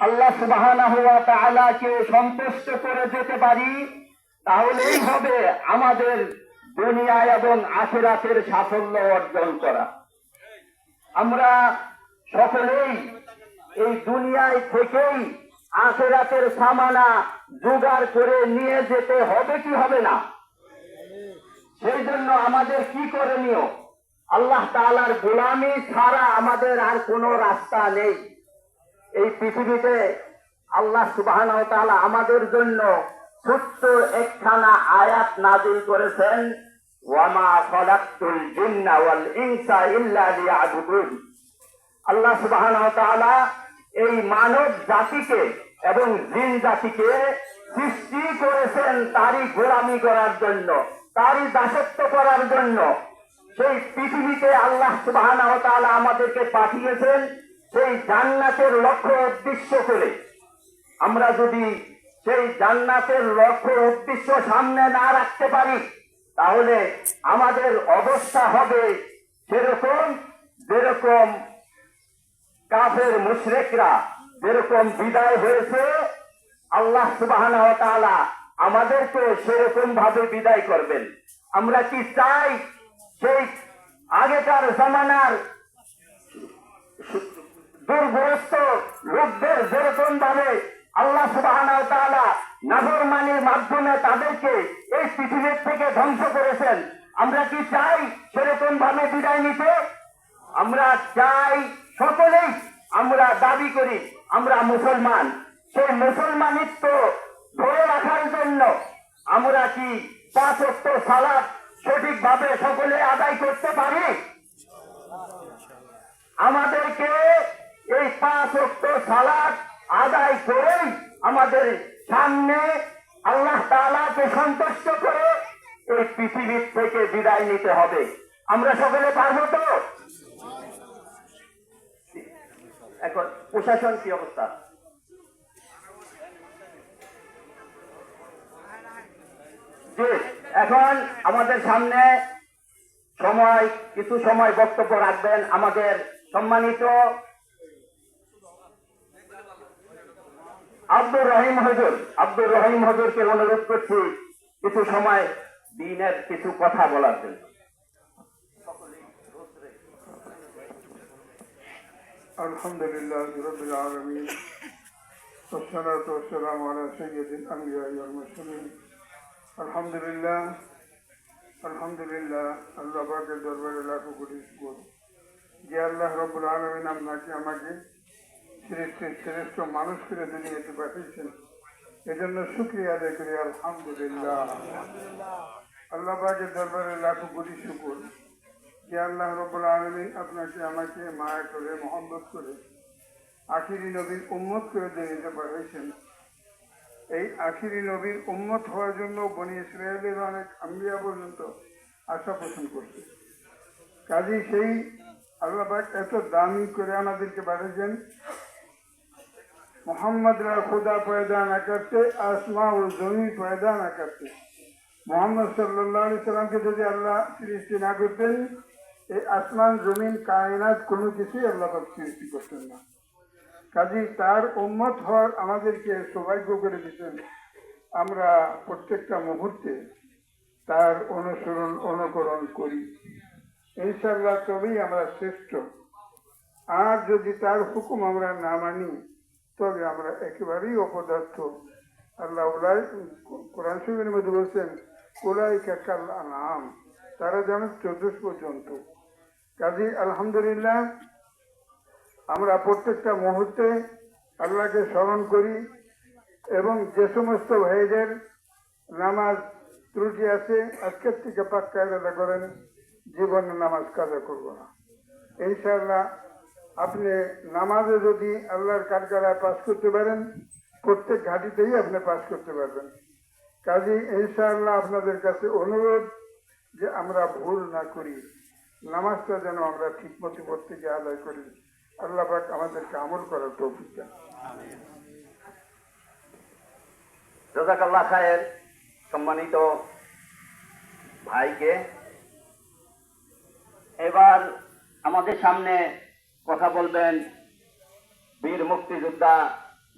আল্লাহ সুবহানাহু ওয়া তাআলাকে সন্তুষ্ট করে যেতে পারি, তাহলেই হবে আমাদের দুনিয়া এবং আখিরাতের সাফল্য অর্জন করা। আমরা সকলেই এই দুনিয়ায় থেকেই আখেরাতের সামানা জোগাড় করে নিয়ে যেতে হবে কি হবে না? সেই জন্য আমাদের কি করণীয়? আল্লাহ তাআলার গোলামি ছাড়া আমাদের আর কোনো রাস্তা নেই। এই পৃথিবীতে আল্লাহ ওয়া আমাদের জন্য ছোট্ট একখানা আয়াত নাজিল করেছেন, ওয়ামা খলাকতুল জিন্না আল্লাহ সুবহানাহু ওয়া এই মানব জাতিকে এবং জিন জাতিকে সৃষ্টি করেছেন তারই গোলামি করার জন্য, তারই দাসত্ব করার জন্য। সেই পৃথিবীতে আল্লাহ সুবহানাহু ওয়া আমাদেরকে পাঠিয়েছেন সেই জান্নাতের লক্ষ্য উদ্দেশ্য করে আমরা যদি সেই জান্নাতের লক্ষ্য উদ্দেশ্য সামনে না রাখতে পারি, তাহলে আমাদের অবস্থা হবে সেরকম যেরকম কাফের মুশরেকরা যেরকম বিদায় হয়েছে, আল্লাহ তাআলা আমাদেরকে সেরকম ভাবে বিদায় করবেন। আমরা কি চাই সেই আগেকার জামানার দুর্গ্রস্ত লোকদের যেরকম ভাবে আল্লাহ ওয়া মাধ্যমে তাদেরকে এই পৃথিবীর থেকে ধ্বংস করেছেন, আমরা কি চাই সেরকম ভাবে বিদায় নিতে? আমরা চাই সকলেই আমরা দাবি করি, আমরা মুসলমান। সেই মুসলমানিত্ব ধরে রাখার জন্য আমরা কি পাঁচ অক্ট সালাদ সঠিকভাবে সকলে আদায় করতে পারি? আমাদেরকে এই পাঁচ অক্ট সালাদ আদায় করেই আমাদের সামনে আল্লাহ তাআলাকে সন্তুষ্ট করে এই পৃথিবীর থেকে বিদায় নিতে হবে। আমরা সকলে পারব তো? এখন প্রশাসন কি অবস্থা? এখন আমাদের সামনে সময়, কিছু সময় বক্তব্য রাখবেন। আমাদের সম্মানিত আব্দুর রহিম হজুর আব্দুর রহিম হজুরকে অনুরোধ করছি কিছু সময় দিনের কিছু কথা বলার জন্য الحمد لله رب العالمين والصلاة والسلام على سيد الأنبياء والمرسلين الحمد لله الحمد لله আল্লাহ পাকের দরবারে লাখো কোটি শুকর যে আল্লাহ রব্বুল আলমিন আপনাকে আমাকে শ্রেষ্ঠ শ্রেষ্ঠ মানুষ করে দুনিয়াতে পাঠিয়েছেন। এজন্য শুক্রিয়া আদায় করি, আলহামদুলিল্লাহ। আল্লাহ পাকের দরবারে লাখো কোটি শুকর। যে আল্লাহ রব্বুল আলমিন আপনাকে, আমাকে মায়া করে, মহব্বত করে, আখিরি নবীর উম্মত করে দিতে পাঠিয়েছেন। এই আখিরি নবীর উম্মত হওয়ার জন্য বনি ইসরায়েলের অনেক আম্বিয়া পর্যন্ত আশা পোষণ করছে। কাজী সেই আল্লাহবাক এত দামি করে আমাদেরকে পাঠিয়েছেন মোহাম্মদ রা খুদা পয়দা না করতে ও জমি পয়দা না করতে। মোহাম্মদ সাল্লাহ আলি সাল্লামকে যদি আল্লাহ সৃষ্টি না করতেন, এই আসমান, জমিন, কায়নাত কোনো কিছুই আল্লাহ সৃষ্টি করতেন না। কাজী তার উন্মত হওয়ার আমাদেরকে সৌভাগ্য করে দিতেন। আমরা প্রত্যেকটা মুহূর্তে তার অনুসরণ, অনুকরণ করি। ইনশাল্লাহ তবেই আমরা শ্রেষ্ঠ। আর যদি তার হুকুম আমরা না মানি তবে আমরা একেবারেই অপদার্থ। আল্লাহ মধ্যে বলছেন কোলাই কাকাল নাম তারা যেন চতুর্থ পর্যন্ত। কাজী আলহামদুলিল্লাহ, আমরা প্রত্যেকটা মুহূর্তে আল্লাহকে স্মরণ করি এবং যে সমস্ত ভাইদের নামাজ ত্রুটি আছে, আজকের থেকে পাক্কা এলাকা করেন, জীবনে নামাজ কাজা করব না। ইনশাআল্লাহ আপনি নামাজে যদি আল্লাহর কারকারায় পাশ করতে পারেন, প্রত্যেক ঘাটিতেই আপনি পাশ করতে পারবেন। কাজী ইনশাআল্লাহ আপনাদের কাছে অনুরোধ যে আমরা ভুল না করি, নামাজটা যেন আমরা ঠিক মতো প্রত্যেকে আদায় করি। আল্লাহ পাক আমাদেরকে আমল করার তৌফিক দেন। জাজাকাল্লাহ খায়ের সম্মানিত ভাইকে, এবার আমাদের সামনে কথা বলবেন বীর মুক্তিযোদ্ধা